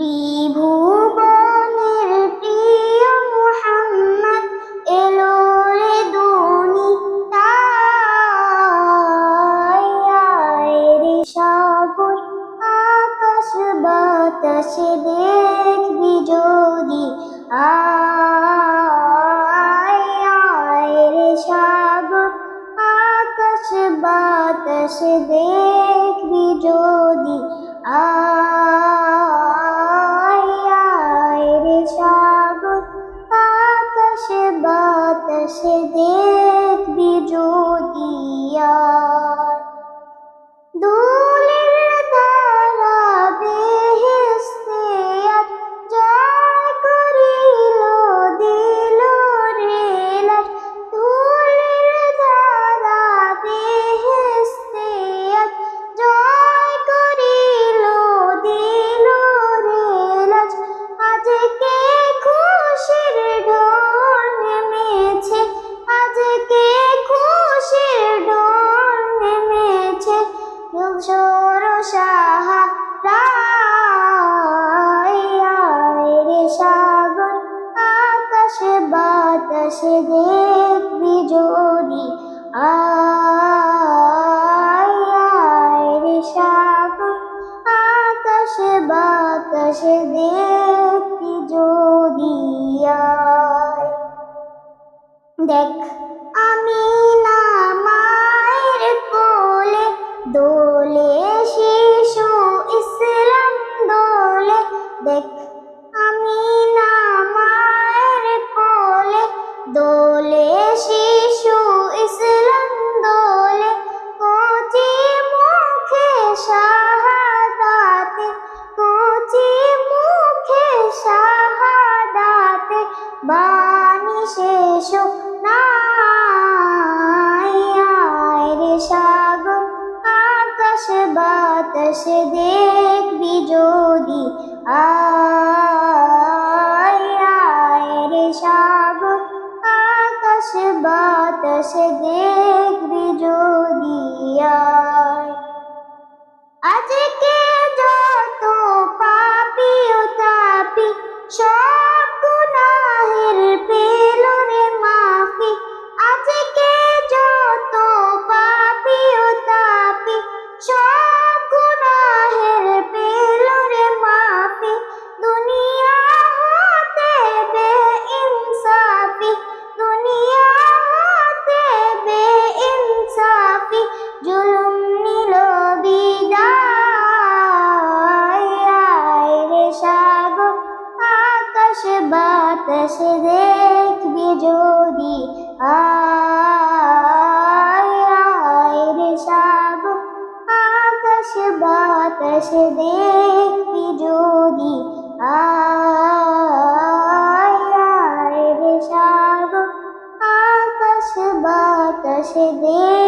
ত্রিভুবনের প্রিয় মোহাম্মদ এলো রে দনি রে সাগর, আকাশ বাতাসে দেখবি যদি রে সাগর, আকাশ বাতাসে দেখবি যদি। আকাশে দে আসে দেখতে যদি দেখ বাণী শেষ রে সাগর, আকাশ বাতাস দেখবি যদি। রে সাগর, আকাশ বাতাস দেখবি যদি। আ से देख भी जो आए रे साब बात देख भी जो दी रे साब आकश बात से देख